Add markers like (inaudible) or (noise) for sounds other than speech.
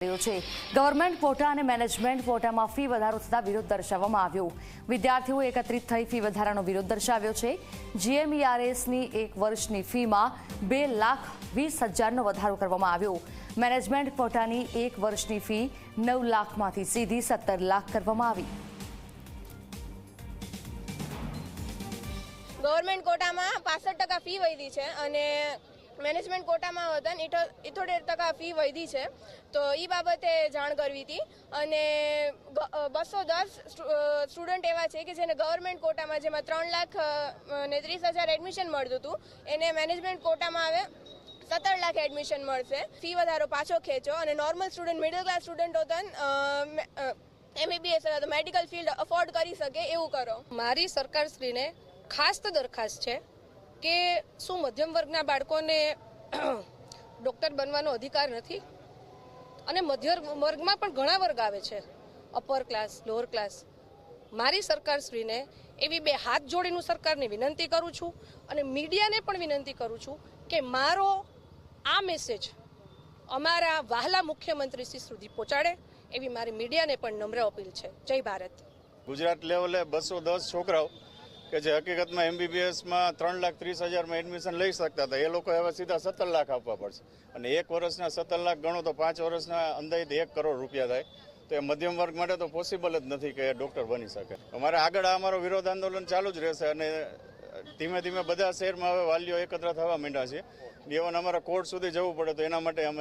Government quota અને management કોટામાં fee વધારો થતા વિરોધ દર્શાવવામાં આવ્યો. વિદ્યાર્થીઓ એકત્રિત થઈ ફી વધારાનો વિરોધ દર્શાવ્યો છે. જીએમઈઆરએસની એક વર્ષની ફીમાં બે લાખ વીસ હજારનો વધારો કરવામાં આવ્યો. મેનેજમેન્ટ કોટાની એક વર્ષની ફી નવ લાખમાંથી સીધી સત્તર લાખ કરવામાં આવી. ગવર્મેન્ટ કોટામાં પાસઠ ટકા ફી વધી છે અને મેનેજમેન્ટ કોટામાં વતન ઇઠોતેર ટકા ફી વધી છે. તો એ બાબતે જાણ કરવી હતી. અને બસો દસ સ્ટુડન્ટ એવા છે કે જેને ગવર્મેન્ટ કોટામાં જેમાં ત્રણ લાખ ને ત્રીસ હજાર એડમિશન મળતું હતું, એને મેનેજમેન્ટ કોટામાં આવે સત્તર લાખ એડમિશન મળશે. ફી વધારો પાછો ખેંચો અને normal student middle class student હોતા એમબીબીએસ મેડિકલ ફિલ્ડ અફોર્ડ કરી શકે એવું કરો. મારી સરકારશ્રીને ખાસ તો દરખાસ્ત છે કે શું મધ્યમ વર્ગના બાળકોને (clears throat) ડૉક્ટર બનવાનો અધિકાર નથી? અને મધ્યમ વર્ગમાં પણ ઘણા વર્ગ આવે છે. અપર ક્લાસ લોઅર ક્લાસ મારી સરકારશ્રીને એવી બે હાથ જોડીનું સરકારને વિનંતી કરું છું અને મીડિયાને પણ વિનંતી કરું છું કે મારો આ મેસેજ અમારા વહાલા મુખ્યમંત્રી શ્રી સુધી પહોંચાડે એવી મારી મીડિયાને પણ નમ્ર અપીલ છે. જય ભારત. ગુજરાત લેવલે બસો દસ છોકરાઓ કે જે હકીકતમાં એમબીબીએસમાં ત્રણ લાખ ત્રીસ હજારમાં એડમિશન લઈ શકતા હતા. એ લોકો હવે સીધા સત્તર લાખ આપવા પડશે. અને એક વર્ષના સત્તર લાખ ગણો તો પાંચ વર્ષના અંદાજિત એક કરોડ રૂપિયા થાય. તો એ મધ્યમ વર્ગ માટે તો પોસિબલ જ નથી કે ડૉક્ટર બની શકે. અમારે આગળ અમારો વિરોધ આંદોલન ચાલુ જ રહેશે અને ધીમે ધીમે બધા શહેરમાં હવે વાલીઓ એકત્ર થવા માંડ્યા છે. દેવન અમારે કોર્ટ સુધી જવું પડે તો એના માટે અમે